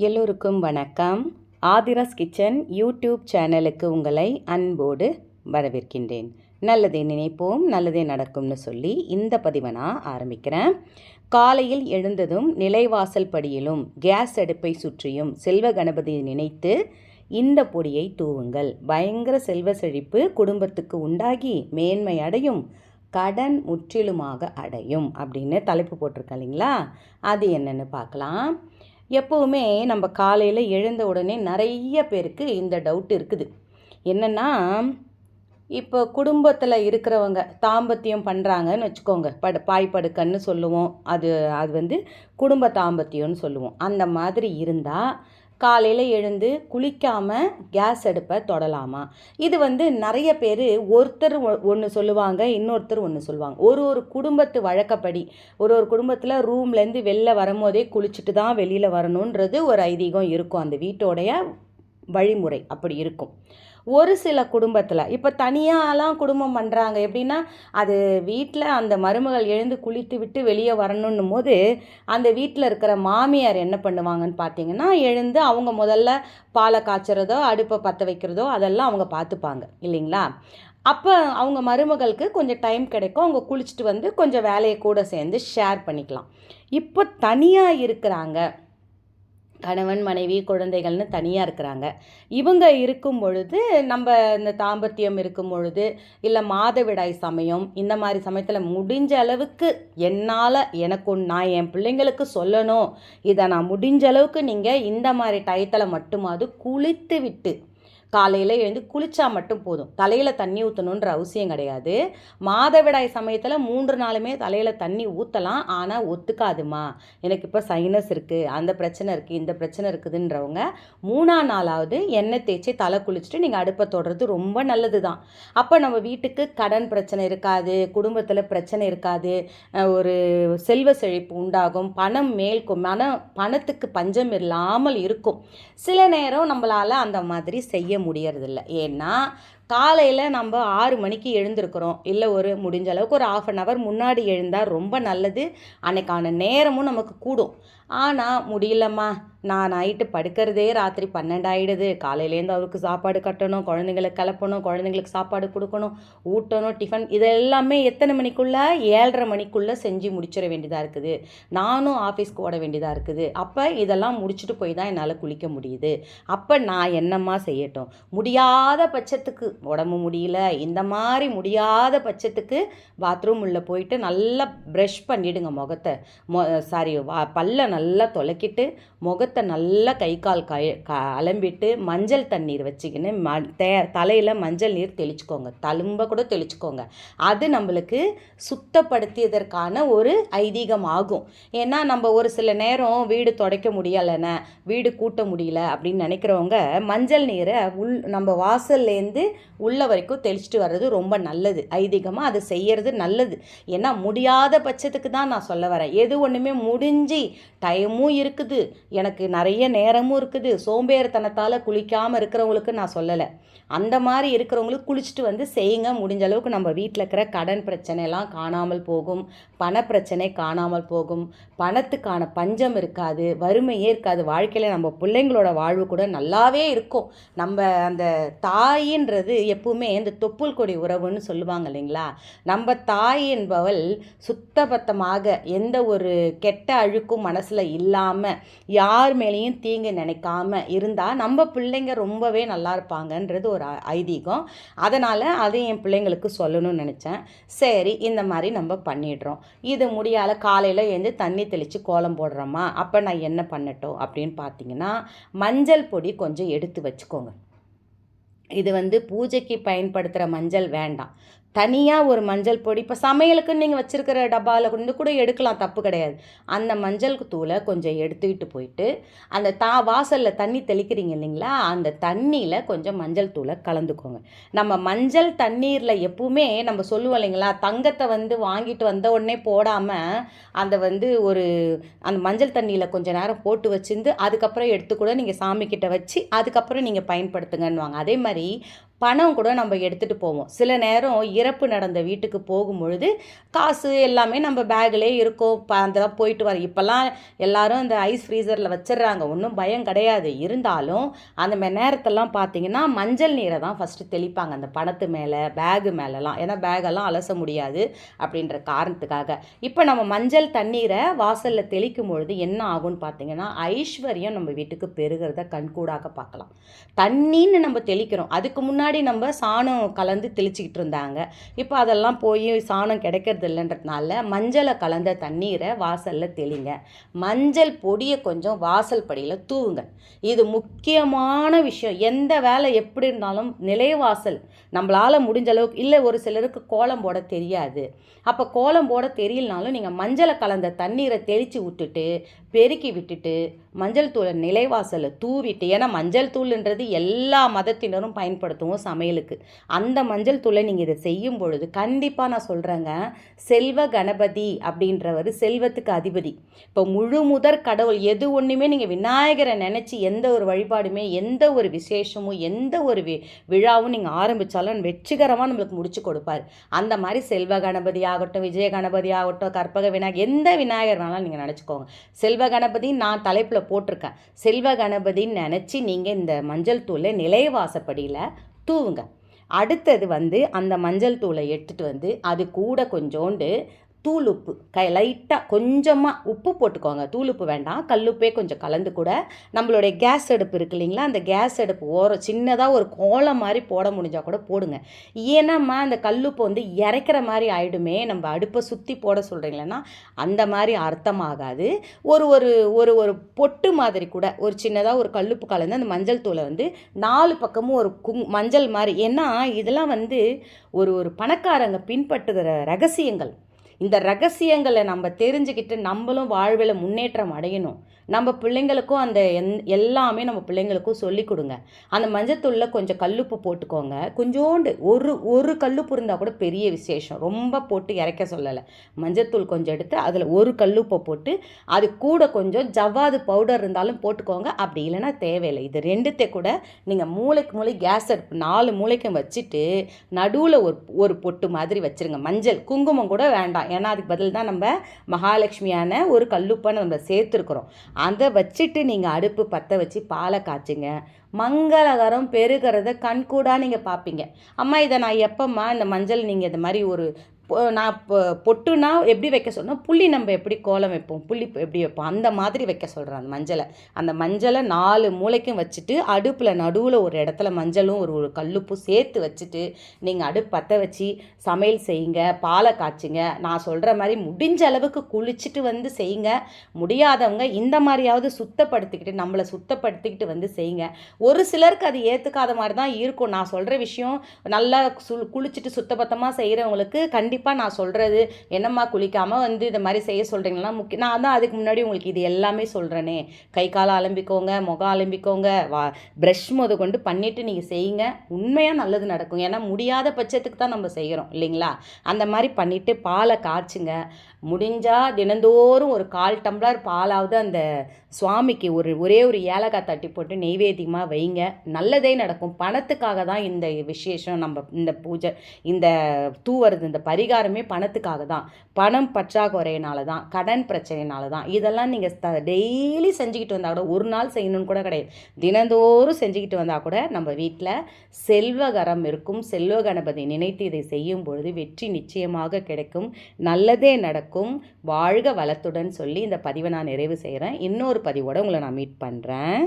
எல்லோருக்கும் வணக்கம். Aadhira's kitchen YouTube சேனலுக்கு உங்களை அன்போடு வரவேற்கின்றேன். நல்லதே நினைப்போம் நல்லதே நடக்கும்னு சொல்லி இந்த பதிவை நான் ஆரம்பிக்கிறேன். காலையில் எழுந்ததும் நிலைவாசல் படியிலும் கேஸ் அடுப்பை சுற்றியும் செல்வ கணபதியை நினைத்து இந்த பொடியை தூவுங்கள். பயங்கர செல்வ செழிப்பு குடும்பத்துக்கு உண்டாகி மேன்மை அடையும் கடன் முற்றிலுமாக அடையும் அப்படின்னு தலைப்பு போட்டிருக்கேன் இல்லைங்களா? அது என்னென்னு பார்க்கலாம். எப்போவுமே நம்ம காலையில் எழுந்த உடனே நிறைய பேருக்கு இந்த டவுட் இருக்குது. என்னென்னா இப்போ குடும்பத்தில் இருக்கிறவங்க தாம்பத்தியம் பண்ணுறாங்கன்னு வச்சுக்கோங்க. படு பாய் படுக்கன்னு சொல்லுவோம். அது அது வந்து குடும்ப தாம்பத்தியம்னு சொல்லுவோம். அந்த மாதிரி இருந்தால் காலையில் எழுந்து குளிக்காமல் கேஸ் அடுப்பை தொடலாமா? இது வந்து நிறைய பேர் ஒருத்தர் ஒன்று சொல்லுவாங்க இன்னொருத்தர் ஒன்று சொல்லுவாங்க. ஒரு ஒரு குடும்பத்து வழக்கப்படி ஒரு ஒரு குடும்பத்தில் ரூம்லேருந்து வெளில வரும்போதே குளிச்சுட்டு தான் வெளியில் வரணுன்றது ஒரு ஐதீகம் இருக்கும். அந்த வீட்டோடைய வழிமுறை அப்படி இருக்கும். ஒரு சில குடும்பத்தில் இப்போ தனியாலாம் குடும்பம் பண்ணுறாங்க எப்படின்னா அது வீட்டில் அந்த மருமகள் எழுந்து குளித்து விட்டு வெளியே வரணுன்னும் போது அந்த வீட்டில் இருக்கிற மாமியார் என்ன பண்ணுவாங்கன்னு பார்த்தீங்கன்னா எழுந்து அவங்க முதல்ல பாலை காய்ச்சறதோ அடுப்பை பற்ற வைக்கிறதோ அதெல்லாம் அவங்க பார்த்துப்பாங்க இல்லைங்களா? அப்போ அவங்க மருமகளுக்கு கொஞ்சம் டைம் கிடைக்கும். அவங்க குளிச்சுட்டு வந்து கொஞ்சம் வேலையை கூட சேர்ந்து ஷேர் பண்ணிக்கலாம். இப்போ தனியாக இருக்கிறாங்க. கணவன் மனைவி குழந்தைகள்னு தனியாக இருக்கிறாங்க. இவங்க இருக்கும் பொழுது நம்ம இந்த தாம்பத்தியம் இருக்கும் பொழுது இல்லை மாதவிடாய் சமயம் இந்த மாதிரி சமயத்தில் முடிஞ்ச அளவுக்கு என்னால் எனக்கு நான் என் பிள்ளைங்களுக்கு சொல்லணும். இதை நான் முடிஞ்ச அளவுக்கு நீங்கள் இந்த மாதிரி டயத்தில் மட்டுமாவது குளித்து விட்டு காலையில் எழுந்து குளித்தா மட்டும் போதும். தலையில் தண்ணி ஊற்றணுன்ற அவசியம் கிடையாது. மாதவிடாய் சமயத்தில் மூன்று நாளுமே தலையில் தண்ணி ஊற்றலாம் ஆனால் ஒத்துக்காதுமா. எனக்கு இப்போ சைனஸ் இருக்குது அந்த பிரச்சனை இருக்குது இந்த பிரச்சனை இருக்குதுன்றவங்க மூணாம் நாளாவது எண்ணெய் தேய்ச்சி தலை குளிச்சுட்டு நீங்கள் அடுப்பை தொடுறது ரொம்ப நல்லது தான் அப்போ நம்ம வீட்டுக்கு கடன் பிரச்சனை இருக்காது குடும்பத்தில் பிரச்சனை இருக்காது. ஒரு செல்வ செழிப்பு உண்டாகும். பணம் மேல்கும் மன பணத்துக்கு பஞ்சம் இல்லாமல் இருக்கும். சில நேரம் நம்மளால் அந்த மாதிரி செய்ய முடியறதில்ல. ஏன்னா காலையில் நம்ம ஆறு மணிக்கு எழுந்திருக்கிறோம். இல்லை ஒரு முடிஞ்ச அளவுக்கு ஒரு ஆஃப் அன் ஹவர் முன்னாடி எழுந்தால் ரொம்ப நல்லது. அன்னைக்கான நேரமும் நமக்கு கூடும். ஆனால் முடியலம்மா. நான் நைட்டு படுக்கிறதே ராத்திரி பன்னெண்டாயிடுது காலையிலேருந்து அவருக்கு சாப்பாடு கட்டணும் குழந்தைங்களுக்கு கிளப்பணும் குழந்தைங்களுக்கு சாப்பாடு கொடுக்கணும் ஊட்டணும் டிஃபன் இதெல்லாமே எத்தனை மணிக்குள்ளே? ஏழரை மணிக்குள்ளே செஞ்சு முடிச்சிட வேண்டியதாக இருக்குது. நானும் ஆஃபீஸ்க்கு ஓட வேண்டியதாக இருக்குது. அப்போ இதெல்லாம் முடிச்சுட்டு போய் தான் என்னால் குளிக்க முடியுது. அப்போ நான் என்னம்மா செய்யட்டும்? முடியாத பட்சத்துக்கு உடம்பு முடியல. இந்த மாதிரி முடியாத பட்சத்துக்கு பாத்ரூம் உள்ளே போயிட்டு நல்லா ப்ரஷ் பண்ணிவிடுங்க முகத்தை. மொ சாரி வா பல்ல நல்லா தொலைக்கிட்டு முகத்தை நல்லா கை கால் கை க அலம்பிட்டு மஞ்சள் தண்ணீர் வச்சுக்கின்னு ம தே தலையில் மஞ்சள் நீர் தெளிச்சுக்கோங்க. தழும்ப கூட தெளிச்சுக்கோங்க. அது நம்மளுக்கு சுத்தப்படுத்தியதற்கான ஒரு ஐதீகம் ஆகும் ஏன்னா நம்ம ஒரு சில நேரம் வீடு துடைக்க முடியலைன்னு வீடு கூட்ட முடியல அப்படின்னு நினைக்கிறவங்க மஞ்சள் நீரை உள் நம்ம வாசல்லேருந்து உள்ள வரைக்கும் தெளிச்சிட்டு வர்றது ரொம்ப நல்லது. ஐதீகமாக அது செய்கிறது நல்லது. ஏன்னா முடியாத பட்சத்துக்கு தான் நான் சொல்ல வரேன். எது ஒன்றுமே முடிஞ்சு டைமும் இருக்குது. எனக்கு நிறைய நேரமும் இருக்குது. சோம்பேறித்தனத்தால் குளிக்காமல் இருக்கிறவங்களுக்கு நான் சொல்லலை. அந்த மாதிரி இருக்கிறவங்களுக்கு குளிச்சுட்டு வந்து செய்யுங்க. முடிஞ்ச அளவுக்கு நம்ம வீட்டில் இருக்கிற கடன் பிரச்சனைலாம் காணாமல் போகும். பணப்பிரச்சனை காணாமல் போகும். பணத்துக்கான பஞ்சம் இருக்காது. வறுமையே இருக்காது. வாழ்க்கையில் நம்ம பிள்ளைங்களோட வாழ்வு கூட நல்லாவே இருக்கும். நம்ம அந்த தாயின்றது எப்பவுமே இந்த தொப்புள் கொடி உறவுன்னு சொல்லுவாங்க இல்லைங்களா? நம்ம தாய் என்பவள் சுத்தபத்தமாக எந்த ஒரு கெட்ட அழுக்கும் மனசில் இல்லாமல் யார் மேலேயும் தீங்கு நினைக்காம இருந்தால் நம்ம பிள்ளைங்க ரொம்பவே நல்லா இருப்பாங்கன்றது ஒரு ஐதீகம். அதனால் அதை என் பிள்ளைங்களுக்கு சொல்லணும்னு நினச்சேன். சரி இந்த மாதிரி நம்ம பண்ணிடுறோம். இது முடியாத காலையில் எழுந்து தண்ணி தெளித்து கோலம் போடுறோமா? அப்போ நான் என்ன பண்ணட்டும் அப்படின்னு பார்த்தீங்கன்னா மஞ்சள் பொடி கொஞ்சம் எடுத்து வச்சுக்கோங்க. இது வந்து பூஜைக்கு பயன்படுத்துகிற மஞ்சள் வேண்டாம். தனியாக ஒரு மஞ்சள் பொடி இப்போ சமையலுக்குன்னு நீங்கள் வச்சுருக்கிற டப்பாவில் கொண்டு கூட எடுக்கலாம் தப்பு கிடையாது. அந்த மஞ்சள் தூளை கொஞ்சம் எடுத்துக்கிட்டு போயிட்டு அந்த தா வாசலில் தண்ணி தெளிக்கிறீங்க இல்லைங்களா? அந்த தண்ணியில் கொஞ்சம் மஞ்சள் தூளை கலந்துக்கோங்க. நம்ம மஞ்சள் தண்ணீரில் எப்பவுமே நம்ம சொல்லுவோம் இல்லைங்களா தங்கத்தை வந்து வாங்கிட்டு வந்த உடனே போடாமல் அந்த வந்து ஒரு அந்த மஞ்சள் தண்ணியில் கொஞ்சம் நேரம் போட்டு வச்சிருந்து அதுக்கப்புறம் எடுத்து கூட நீங்கள் சாமிக்கிட்ட வச்சு அதுக்கப்புறம் நீங்கள் பயன்படுத்துங்கன்னுவாங்க. அதே மாதிரி பணம் கூட நம்ம எடுத்துகிட்டு போவோம். சில நேரம் இறப்பு நடந்த வீட்டுக்கு போகும்பொழுது காசு எல்லாமே நம்ம பேக்கிலே இருக்கும். இப்போ அந்த போயிட்டு வர இப்போல்லாம் எல்லாரும் இந்த ஐஸ் ஃப்ரீசரில் வச்சிடுறாங்க. ஒன்றும் பயம் கிடையாது. இருந்தாலும் அந்த மாதிரி நேரத்தெல்லாம் பார்த்தீங்கன்னா மஞ்சள் நீரை தான் ஃபஸ்ட்டு தெளிப்பாங்க. அந்த பணத்து மேலே பேகு மேலெலாம். ஏன்னா பேகெல்லாம் அலச முடியாது அப்படின்ற காரணத்துக்காக. இப்போ நம்ம மஞ்சள் தண்ணீரை வாசலில் தெளிக்கும் பொழுது என்ன ஆகும்னு பார்த்தீங்கன்னா ஐஸ்வர்யம் நம்ம வீட்டுக்கு பெருகிறத கண்கூடாக பார்க்கலாம். தண்ணின்னு நம்ம தெளிக்கிறோம். அதுக்கு முன்னாடி முன்னாடி நம்ம சாணம் கலந்து தெளிச்சிக்கிட்டு இருந்தாங்க. இப்போ அதெல்லாம் போய் சாணம் கிடைக்கிறது இல்லைன்றதுனால மஞ்சளை கலந்த தண்ணீரை வாசலில் தெளிங்க. மஞ்சள் பொடியை கொஞ்சம் வாசல் படியில் தூவுங்க. இது முக்கியமான விஷயம். எந்த வேலை எப்படி இருந்தாலும் நிலைவாசல் நம்மளால் முடிஞ்ச அளவுக்கு இல்லை ஒரு சிலருக்கு கோலம் போட தெரியாது. அப்போ கோலம் போட தெரியலனாலும் நீங்கள் மஞ்சளை கலந்த தண்ணீரை தெளித்து விட்டுட்டு பெருக்கி விட்டுட்டு மஞ்சள் தூளை நிலைவாசலை தூவிட்டு ஏன்னா மஞ்சள் தூள்ன்றது எல்லா மதத்தினரும் பயன்படுத்துவோம். சமையலுக்கு. அந்த மஞ்சள் தூளை நீங்கள் இதை செய்யும் பொழுது கண்டிப்பாக நான் சொல்கிறேங்க செல்வ கணபதி அப்படின்றவர் செல்வத்துக்கு அதிபதி. இப்போ முழு முதற் கடவுள் எது ஒன்றுமே நீங்கள் விநாயகரை நினச்சி எந்த ஒரு வழிபாடுமே எந்த ஒரு விசேஷமும் எந்த ஒரு வி விழாவும் நீங்கள் ஆரம்பித்தாலும் வெற்றிகரமாக நம்மளுக்கு முடிச்சு கொடுப்பார். அந்த மாதிரி செல்வ கணபதி ஆகட்டும் விஜய கணபதி ஆகட்டும் கற்பக விநாயகர் எந்த விநாயகர் வேணாலும் நீங்கள் நினச்சிக்கோங்க. செல்வ கணபதி நான் தலைப்பில் போட்டிருக்கேன். செல்வ கணபதின்னு நினச்சி நீங்கள் இந்த மஞ்சள் தூளை நிலைவாசப்படியில் தூவுங்க. அடுத்தது வந்து அந்த மஞ்சள் தூளை எடுத்துகிட்டு வந்து அது கூட கொஞ்சோண்டு தூள் உப்பு கை லைட்டாக கொஞ்சமாக உப்பு போட்டுக்கோங்க. தூள் உப்பு வேண்டாம். கல்லுப்பே கொஞ்சம் கலந்து கூட நம்மளுடைய கேஸ் அடுப்பு இருக்கு இல்லைங்களா? அந்த கேஸ் அடுப்பு ஓரம் சின்னதாக ஒரு கோலம் மாதிரி போட முடிஞ்சால் கூட போடுங்க. ஏன்னாம்மா அந்த கல்லுப்பு வந்து இறைக்கிற மாதிரி ஆகிடுமே நம்ம அடுப்பை சுற்றி போட சொல்கிறீங்களன்னா அந்த மாதிரி அர்த்தமாகாது. ஒரு ஒரு ஒரு ஒரு பொட்டு மாதிரி கூட ஒரு சின்னதாக ஒரு கல்லுப்பு கலந்து அந்த மஞ்சள் தூளை வந்து நாலு பக்கமும் ஒரு குங் மஞ்சள் மாதிரி. ஏன்னா இதெல்லாம் வந்து ஒரு ஒரு பணக்காரங்க பின்பற்றுகிற ரகசியங்கள். இந்த ரகசியங்களை நம்ம தெரிஞ்சுக்கிட்டு நம்மளும் வாழ்வில் முன்னேற்றம் அடையணும். நம்ம பிள்ளைங்களுக்கும் அந்த எந் எல்லாமே நம்ம பிள்ளைங்களுக்கும் சொல்லி கொடுங்க. அந்த மஞ்சத்தூளில் கொஞ்சம் கல்லுப்பு போட்டுக்கோங்க. கொஞ்சோண்டு ஒரு ஒரு கல்லுப்பு இருந்தால் கூட பெரிய விசேஷம். ரொம்ப போட்டு இறக்க சொல்லலை. மஞ்சத்தூள் கொஞ்சம் எடுத்து அதில் ஒரு கல்லுப்பை போட்டு அது கூட கொஞ்சம் ஜவ்வாது பவுடர் இருந்தாலும் போட்டுக்கோங்க. அப்படி இல்லைன்னா தேவையில்லை. இது ரெண்டுத்தை கூட நீங்கள் மூளைக்கு மூளை கேஸ் அடுப்பு நாலு மூளைக்கும் வச்சுட்டு நடுவில் ஒரு ஒரு பொட்டு மாதிரி வச்சுருங்க. மஞ்சள் குங்குமம் கூட வேண்டாம். ஏன்னா அதுக்கு பதில் தான் நம்ம மகாலட்சுமியான ஒரு கல்லுப்பை நம்ம சேர்த்துருக்குறோம். அதை வச்சுட்டு நீங்கள் அடுப்பு பற்ற வச்சு பாலை காய்ச்சுங்க. மங்களகரம் பெருகிறத கண்கூடாக நீங்கள் பார்ப்பீங்க அம்மா இதை நான் எப்போம்மா இந்த மஞ்சள் நீங்கள் இந்த மாதிரி ஒரு நான் இப்போ பொட்டுனா எப்படி வைக்க சொன்னால் புள்ளி நம்ம எப்படி கோலம் வைப்போம் புள்ளி எப்படி வைப்போம் அந்த மாதிரி வைக்க சொல்கிறேன் அந்த மஞ்சளை. அந்த மஞ்சளை நாலு மூளைக்கும் வச்சுட்டு அடுப்பில் நடுவில் ஒரு இடத்துல மஞ்சளும் ஒரு ஒரு கல்லுப்பும் சேர்த்து வச்சுட்டு நீங்கள் அடுப்பு பற்ற வச்சு சமையல் செய்யுங்க பாலை காய்ச்சுங்க. நான் சொல்கிற மாதிரி முடிஞ்ச அளவுக்கு குளிச்சுட்டு வந்து செய்யுங்க. முடியாதவங்க இந்த மாதிரியாவது சுத்தப்படுத்திக்கிட்டு நம்மளை சுத்தப்படுத்திக்கிட்டு வந்து செய்யுங்க. ஒரு சிலருக்கு அது ஏற்றுக்காத மாதிரி தான் இருக்கும். நான் சொல்கிற விஷயம் நல்லா சு குளிச்சுட்டு சுத்தபத்தமாக செய்கிறவங்களுக்கு கண்டிப்பாக கண்டிப்பாக நான் சொல்கிறது என்னம்மா குளிக்காமல் வந்து இந்த மாதிரி செய்ய சொல்கிறீங்களா முக்கிய நான் தான் அதுக்கு முன்னாடி உங்களுக்கு இது எல்லாமே சொல்கிறேனே கை காலை அலம்பிக்கோங்க முகம் அலம்பிக்கோங்க வா ப்ரஷ் முத கொண்டு பண்ணிவிட்டு நீங்கள் செய்யுங்க. உண்மையாக நல்லது நடக்கும். ஏன்னா முடியாத பட்சத்துக்கு தான் நம்ம செய்கிறோம் இல்லைங்களா? அந்த மாதிரி பண்ணிவிட்டு பாலை காய்ச்சுங்க. முடிஞ்சால் தினந்தோறும் ஒரு கால் டம்ளர் பாலாவது அந்த சுவாமிக்கு ஒரு ஒரே ஒரு ஏலக்காய் தட்டி போட்டு நெய்வேத்தியமாக வைங்க. நல்லதே நடக்கும். பணத்துக்காக தான் இந்த விசேஷம் நம்ம இந்த பூஜை இந்த தூவறது இந்த பரிகாரமே பணத்துக்காக தான் பணம் பற்றாக்குறையினால தான் கடன் பிரச்சனைனால தான் இதெல்லாம் நீங்கள் த டெய்லி செஞ்சுக்கிட்டு வந்தால் கூட ஒரு நாள் செய்யணும்னு கூட கிடையாது. தினந்தோறும் செஞ்சுக்கிட்டு வந்தால் கூட நம்ம வீட்டில் செல்வகரம் இருக்கும். செல்வ கணபதி நினைத்து இதை செய்யும் பொழுது வெற்றி நிச்சயமாக கிடைக்கும். நல்லதே நடக்கும். நடக்கும் வாழ்க வளத்துடன் சொல்லி இந்த பதிவை நான் நிறைவு செய்கிறேன் இன்னொரு பதிவோடு உங்களை நான் மீட் பண்ணுறேன்